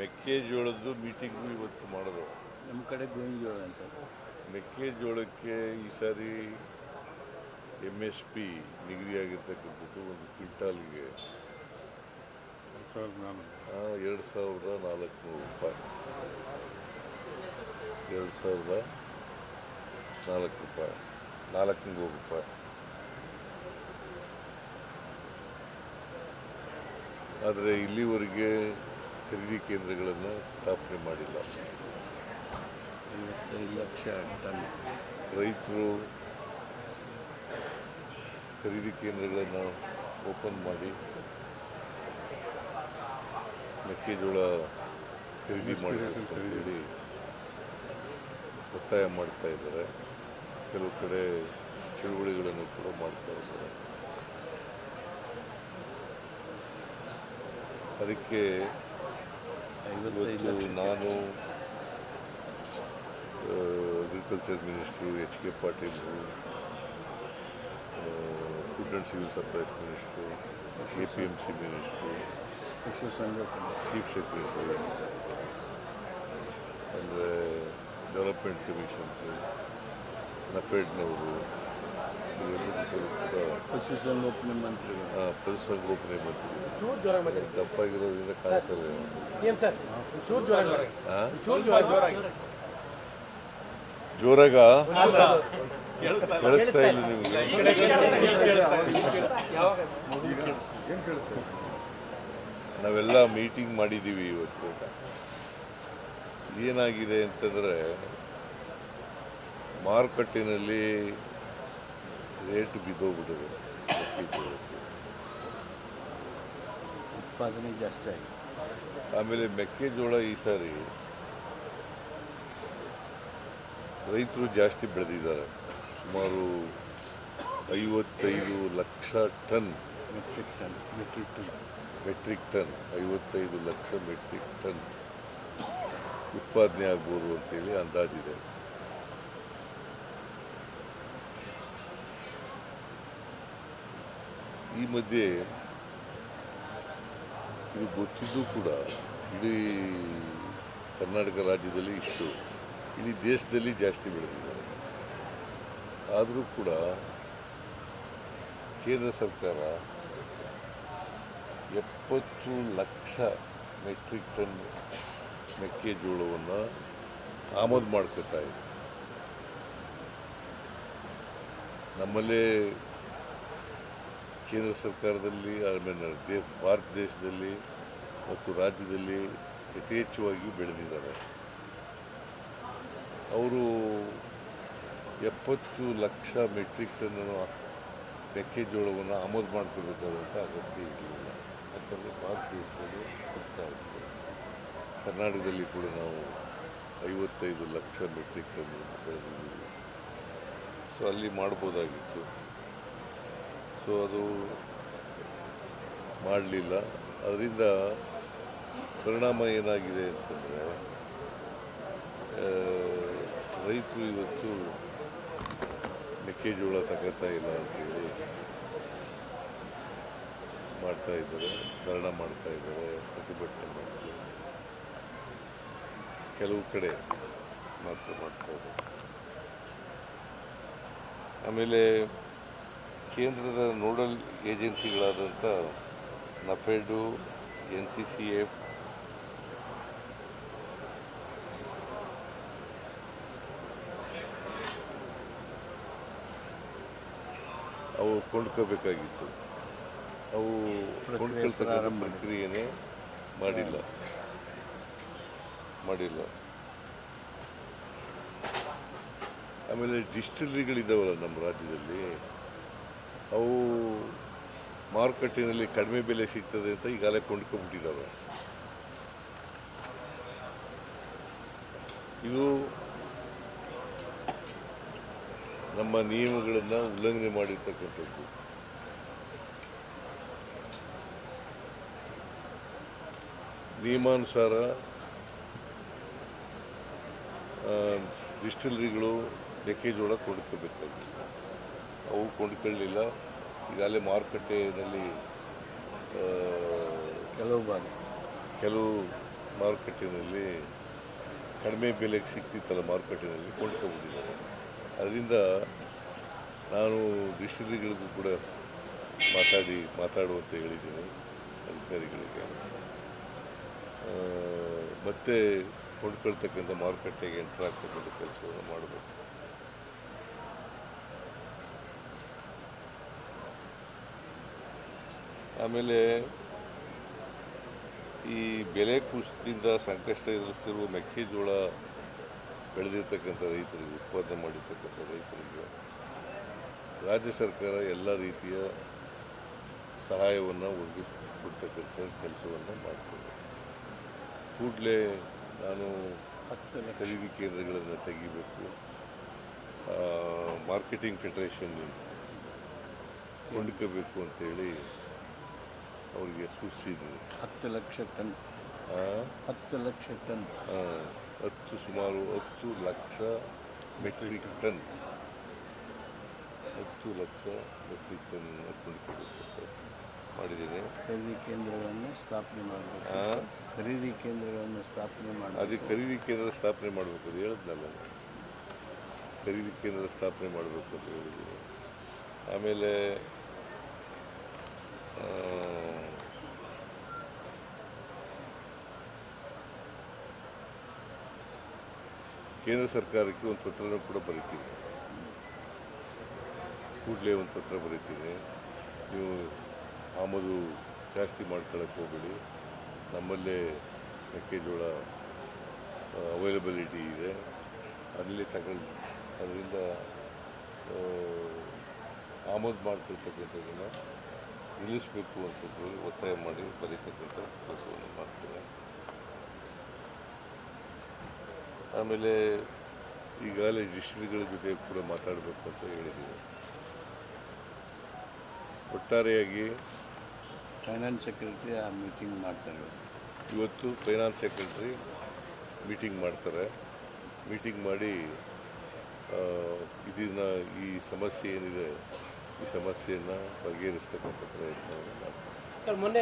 ಮೆಕ್ಕೆಜೋಳದ್ದು meeting ಇವತ್ತು ಮಾಡೋದು ನಮ್ಮ ಕಡೆ ಗೋವಿಂದೋಳ ಅಂತ. ಮೆಕ್ಕೆಜೋಳಕ್ಕೆ ಈ ಸಾರಿ ಎಂ ಎಸ್ ಪಿ ನಿಗದಿಯಾಗಿರ್ತಕ್ಕಂಥದ್ದು ಒಂದು ಕ್ವಿಂಟಾಲ್ಗೆ ಎರಡು ಸಾವಿರದ ನಾಲ್ಕುನೂರು ರೂಪಾಯಿ. ಎರಡು ಸಾವಿರದ ನಾಲ್ಕು ರೂಪಾಯಿ. ನಾಲ್ಕುನೂರು ರೂಪಾಯಿ. ಆದರೆ ಇಲ್ಲಿವರೆಗೆ ಖರೀದಿ ಕೇಂದ್ರಗಳನ್ನು ಸ್ಥಾಪನೆ ಮಾಡಿಲ್ಲ. ಐವತ್ತೈದು ಲಕ್ಷ ಟನ್. ರೈತರು ಖರೀದಿ ಕೇಂದ್ರಗಳನ್ನು ಓಪನ್ ಮಾಡಿ ಮೆಕ್ಕೆಜೋಳ ಖರೀದಿ ಮಾಡಿ ಒತ್ತಾಯ ಮಾಡ್ತಾ ಇದ್ದಾರೆ. ಕೆಲವು ಕಡೆ ಚಳುವಳಿಗಳನ್ನು ಕೂಡ ಮಾಡ್ತಾ ಇದ್ದಾರೆ. ಅದಕ್ಕೆ ಇವತ್ತು ನಾನು agriculture minister H K ಪಾಟೀಲ್ರು food and civil supplies minister A P M C minister chief secretary ಅಂದರೆ ಡೆವಲಪ್ಮೆಂಟ್ ಕಮಿಷನ್ ನಫೆಡ್ನವರು ಇವರೆಲ್ಲರೂ ಕೂಡ ಪಶುಸಂಗೋಪನೆ ಮಂತ್ರಿಗಳು ಆ, ಪಶುಸಂಗೋಪನೆ ಮಂತ್ರಿ ದಪ್ಪಾಗಿರೋದ್ರಿಂದ ಕಾಣಿಸಲ್ಲ ಜೋರಾಗಿ ಕೇಳಿಸ್ತಾ ಇಲ್ಲ. ನಿಮಗೆ. ನಾವೆಲ್ಲ ಮೀಟಿಂಗ್ ಮಾಡಿದ್ದೀವಿ ಇವತ್ತು ಏನಾಗಿದೆ ಅಂತಂದರೆ ಮಾರುಕಟ್ಟೆನಲ್ಲಿ ರೇಟ್ ಬಿದ್ದೋಗ್ಬಿಟ್ಟಿದೆ. ಉತ್ಪಾದನೆ ಜಾಸ್ತಿ ಆಗಿದೆ. ಆಮೇಲೆ ಮೆಕ್ಕೆಜೋಳ ಈ ಸಾರಿ ರೈತರು ಜಾಸ್ತಿ ಬೆಳೆದಿದ್ದಾರೆ. ಸುಮಾರು ಐವತ್ತೈದು lakh ton metric ton metric ton. Metric ton ಐವತ್ತೈದು ಲಕ್ಷ ಮೆಟ್ರಿಕ್ ಟನ್ ಉತ್ಪಾದನೆ ಆಗ್ಬೋದು ಅಂತೇಳಿ ಅಂದಾಜಿದೆ. ಈ ಮಧ್ಯೆ ಇದು ಗೊತ್ತಿದ್ದು ಕೂಡ ಇಡೀ ಕರ್ನಾಟಕ ರಾಜ್ಯದಲ್ಲಿ ಇಷ್ಟು. ಇಡೀ ದೇಶದಲ್ಲಿ ಜಾಸ್ತಿ ಬೆಳೆದಿದ್ದಾರೆ. ಆದರೂ ಕೂಡ ಕೇಂದ್ರ ಸರ್ಕಾರ ಎಪ್ಪತ್ತು ಲಕ್ಷ ಮೆಟ್ರಿಕ್ ಟನ್ ಮೆಕ್ಕೆಜೋಳವನ್ನು ಆಮದು ಮಾಡ್ಕೋತಾ ಇದೆ. ನಮ್ಮಲ್ಲೇ ಕೇಂದ್ರ ಸರ್ಕಾರದಲ್ಲಿ ಆಮೇಲೆ ದೇ ಭಾರತ ದೇಶದಲ್ಲಿ ಮತ್ತು ರಾಜ್ಯದಲ್ಲಿ ಯಥೇಚ್ಛವಾಗಿ ಬೆಳೆದಿದ್ದಾರೆ. ಅವರು ಎಪ್ಪತ್ತು ಲಕ್ಷ ಮೆಟ್ರಿಕ್ ಟನ್ ಮೆಕ್ಕೆಜೋಳವನ್ನು ಆಮದು ಮಾಡಿಕೊಳ್ಬೇಕಾದಂಥ ಅಗತ್ಯ ಇರಲಿಲ್ಲ. ಯಾಕಂದರೆ ಭಾರತ ದೇಶದಲ್ಲಿ ಕರ್ನಾಟಕದಲ್ಲಿ ಕೂಡ ನಾವು ಐವತ್ತೈದು ಲಕ್ಷ ಮೆಟ್ರಿಕ್ ಟನ್ ಸೊ ಅಲ್ಲಿ ಮಾಡ್ಬೋದಾಗಿತ್ತು. ಅದು ಮಾಡಲಿಲ್ಲ. ಅದರಿಂದ ಪರಿಣಾಮ ಏನಾಗಿದೆ ಅಂತಂದರೆ ರೈತರು ಇವತ್ತು ಮೆಕ್ಕೆಜೋಳ ತಗೋತಾ ಇಲ್ಲ ಅಂತೇಳಿ ಮಾಡ್ತಾ ಇದ್ದಾರೆ, ಧರಣ ಮಾಡ್ತಾ ಇದ್ದಾರೆ, ಪ್ರತಿಭಟನೆ ಮಾಡ್ತಾರೆ ಕೆಲವು ಕಡೆ ಮಾತ್ರ ಮಾಡ್ತಾ ಇದ್ದಾರೆ. ಆಮೇಲೆ ಕೇಂದ್ರದ nodal ಏಜೆನ್ಸಿಗಳಾದಂಥ NAFED N C C F ಅವು ಕೊಂಡ್ಕೋಬೇಕಾಗಿತ್ತು. ಅವು ಕೊಂಡ್ಕೊಳ್ತಕ್ಕಂಥ ಪ್ರಕ್ರಿಯೆನೇ ಮಾಡಿಲ್ಲ. ಮಾಡಿಲ್ಲ. ಆಮೇಲೆ ಡಿಸ್ಟಿಲರಿಗಳಿದ್ದಾವಲ್ಲ ನಮ್ಮ ರಾಜ್ಯದಲ್ಲಿ ಅವು ಮಾರುಕಟ್ಟೆಯಲ್ಲಿ ಕಡಿಮೆ ಬೆಲೆ ಸಿಗ್ತದೆ ಅಂತ ಈಗಾಗಲೇ ಕೊಂಡ್ಕೊಂಡ್ಬಿಟ್ಟಿದ್ದಾವೆ. ಇದು ನಮ್ಮ ನಿಯಮಗಳನ್ನು ಉಲ್ಲಂಘನೆ ಮಾಡಿರ್ತಕ್ಕಂಥದ್ದು. ನಿಯಮಾನುಸಾರ ಡಿಸ್ಟಿಲರಿಗಳು ಮೆಕ್ಕೆಜೋಳ ಕೊಂಡ್ಕೋಬೇಕಾಗಿತ್ತು ಅವು ಕೊಂಡ್ಕೊಳ್ಳಲಿಲ್ಲ ಈಗಾಗಲೇ ಮಾರುಕಟ್ಟೆಯಲ್ಲಿ ಕೆಲವು ಬಾರಿ ಕೆಲವು ಮಾರುಕಟ್ಟೆಯಲ್ಲಿ ಕಡಿಮೆ ಬೆಲೆಗೆ ಸಿಗ್ತಿತ್ತಲ್ಲ ಮಾರುಕಟ್ಟೆಯಲ್ಲಿ ಕೊಂಡ್ಕೊಬೋದಿಲ್ಲ ಅದರಿಂದ ನಾನು ಡಿಸ್ಟಿಲರಿಗಳಿಗೂ ಕೂಡ ಮಾತಾಡಿ ಮಾತಾಡುವಂತ ಹೇಳಿದ್ದೀನಿ ಅಧಿಕಾರಿಗಳಿಗೆ. ಮತ್ತೆ ಕೊಂಡ್ಕೊಳ್ತಕ್ಕಂಥ ಮಾರುಕಟ್ಟೆಗೆ ಎಂಟ್ರಾಗ್ತಕ್ಕಂಥ ಕೆಲಸವನ್ನು ಮಾಡಬೇಕು. ಆಮೇಲೆ ಈ ಬೆಲೆ ಕುಸಿತದಿಂದ ಸಂಕಷ್ಟ ಎದುರಿಸ್ತಿರುವ ಮೆಕ್ಕೆಜೋಳ ಬೆಳೆದಿರ್ತಕ್ಕಂಥ ರೈತರಿಗೆ ಉತ್ಪಾದನೆ ಮಾಡಿರ್ತಕ್ಕಂಥ ರೈತರಿಗೆ ರಾಜ್ಯ ಸರ್ಕಾರ ಎಲ್ಲ ರೀತಿಯ ಸಹಾಯವನ್ನು ಒದಗಿಸ್ಕೊಡ್ತಕ್ಕಂಥ ಕೆಲಸವನ್ನು ಮಾಡ್ತದೆ. ಕೂಡಲೇ ನಾನು ಖರೀದಿ ಕೇಂದ್ರಗಳನ್ನು ತೆಗಿಬೇಕು. ಮಾರ್ಕೆಟಿಂಗ್ ಫೆಡರೇಷನ್ ಕೊಂಡ್ಕೋಬೇಕು ಅಂತೇಳಿ ಅವರಿಗೆ ಸೂಚಿಸಿದ್ರು ಹತ್ತು ಲಕ್ಷ ಟನ್. ಹತ್ತು ಲಕ್ಷ ಟನ್. ಹತ್ತು ಸುಮಾರು ಹತ್ತು ಲಕ್ಷ ಮೆಟ್ರಿಕ್ ಟನ್. ಹತ್ತು ಲಕ್ಷ ಮೆಟ್ರಿಕ್ ಟನ್ ಕೊಂಡ್ಕೋಬೇಕು ಅಂತ ಖರೀದಿ ಕೇಂದ್ರಗಳನ್ನು ಸ್ಥಾಪನೆ ಮಾಡಬೇಕು. ಖರೀದಿ ಕೇಂದ್ರಗಳನ್ನು ಸ್ಥಾಪನೆ ಮಾಡಿ ಅದೇ ಖರೀದಿ ಕೇಂದ್ರ ಸ್ಥಾಪನೆ ಮಾಡಬೇಕು ಅದು ಹೇಳಿದ್ನಲ್ಲ ಖರೀದಿ ಕೇಂದ್ರ ಸ್ಥಾಪನೆ ಮಾಡಬೇಕು ಅಂತ ಹೇಳಿದ್ದೀನಿ. ಆಮೇಲೆ ಕೇಂದ್ರ ಸರ್ಕಾರಕ್ಕೆ ಒಂದು ಪತ್ರನೂ ಕೂಡ ಬರೀತೀವಿ ಕೂಡಲೇ ಒಂದು ಪತ್ರ ಬರೀತೀವಿ ನೀವು ಆಮದು ಜಾಸ್ತಿ ಮಾಡ್ಕೊಳಕ್ಕೆ ಹೋಗಬೇಡಿ. ನಮ್ಮಲ್ಲೇ ಮೆಕ್ಕೆಜೋಳ ಅವೈಲಬಿಲಿಟಿ ಇದೆ. ಅಲ್ಲಿ ತಗೊಂಡು, ಅದರಿಂದ ಆಮದು ಮಾಡ್ತಿರ್ತಕ್ಕಂಥದ್ದನ್ನು ನಿಲ್ಲಿಸಬೇಕು ಅಂತ ಹೇಳಿ ಒತ್ತಾಯ ಮಾಡಿ ಬರೀತಕ್ಕಂಥ ಕೆಲಸವನ್ನು ಮಾಡ್ತೇವೆ ಆಮೇಲೆ ಈಗಾಗಲೇ ಡಿಸ್ಟ್ರಿಕ್ಟ್ಗಳ ಜೊತೆ ಕೂಡ ಮಾತಾಡಬೇಕು ಅಂತ ಹೇಳಿದ್ದೀವಿ ಒಟ್ಟಾರೆಯಾಗಿ ಫೈನಾನ್ಸ್ ಸೆಕ್ರೆಟರಿ ಆ ಮೀಟಿಂಗ್ ಮಾಡ್ತಾರೆ. ಇವತ್ತು. ಫೈನಾನ್ಸ್ ಸೆಕ್ರೆಟರಿ ಮೀಟಿಂಗ್ ಮಾಡ್ತಾರೆ. ಮೀಟಿಂಗ್ ಮಾಡಿ ಇದನ್ನ ಈ ಸಮಸ್ಯೆ ಏನಿದೆ ಈ ಸಮಸ್ಯೆಯನ್ನು ಬಗೆಹರಿಸ್ತಕ್ಕಂಥ ಪ್ರಯತ್ನವನ್ನು ಮಾಡ್ತಾರೆ ಮೊನ್ನೆ